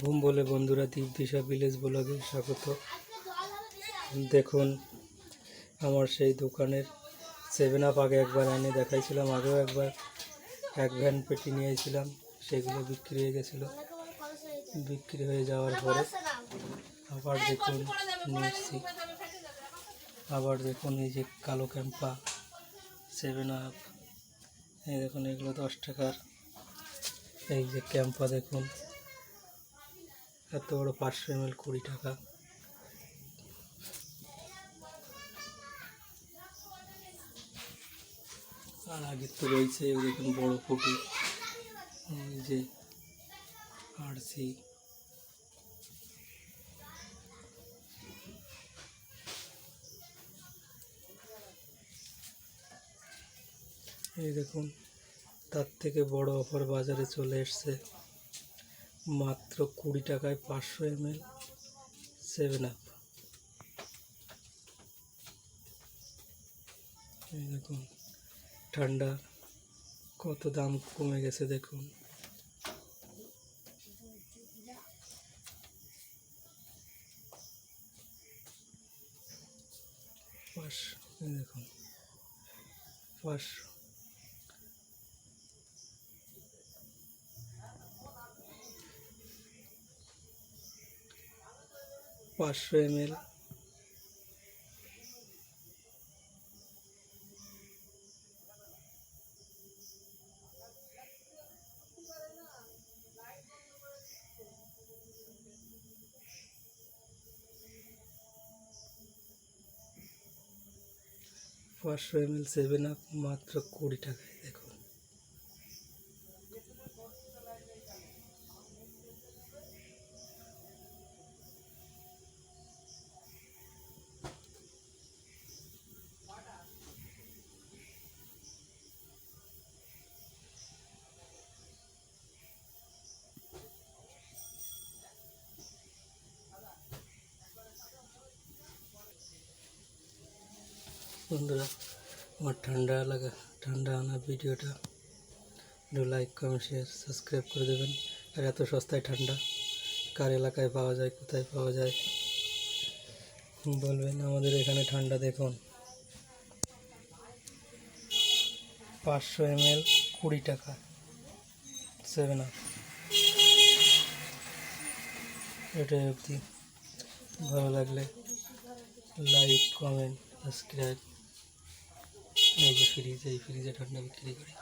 ভুম বলে বন্ধুরা দ্বীপ দিশা ভিলেজ ব্লগে স্বাগত। দেখুন, আমার সেই দোকানের সেভেন আপ আগে একবার এনে দেখাইছিলাম, আগেও একবার এক ভ্যান পেটি নিয়েছিলাম, সেগুলো বিক্রি হয়ে গেছিল। বিক্রি হয়ে যাওয়ার পরে আবার দেখুন নিয়ে এসছি আবার দেখুন এই যে কালো ক্যাম্পা সেভেন আপ এই দেখুন, এগুলো দশ টাকার। এই যে ক্যাম্পা দেখুন। এত বড় পাঁচশো এম এল কুড়ি টাকা। আর আগে তো রয়েছে দেখুন বড় ফুটি। এই যে আরসি এই দেখুন, তার থেকে বড় অফার বাজারে চলে এসছে। মাত্র কুড়ি টাকায় পাঁচশো এম এল সেভেন আপ। এই দেখুন, ঠান্ডা কত দাম কমে গেছে দেখুন। পাঁচশো দেখুন, পাঁচশো। পাঁচশো এম এল পাঁচশো এম এল সেভেন আপ মাত্র কুড়ি টাকায়। দেখুন বন্ধুরা, আমার ঠান্ডা লাগা, ঠান্ডা আনা ভিডিওটা। একটু লাইক কমেন্ট শেয়ার সাবস্ক্রাইব করে দেবেন। আর এত সস্তায় ঠান্ডা, কার এলাকায় পাওয়া যায়, কোথায় পাওয়া যায়? বলবেন আমাদের এখানে ঠান্ডা দেখুন। পাঁচশো এম এল কুড়ি টাকা সেভেন আপ এটাই অবধি ভালো লাগলে লাইক কমেন্ট সাবস্ক্রাইব এই যে ফ্রিজ এই ফ্রিজে ঠান্ডা বিক্রি করি।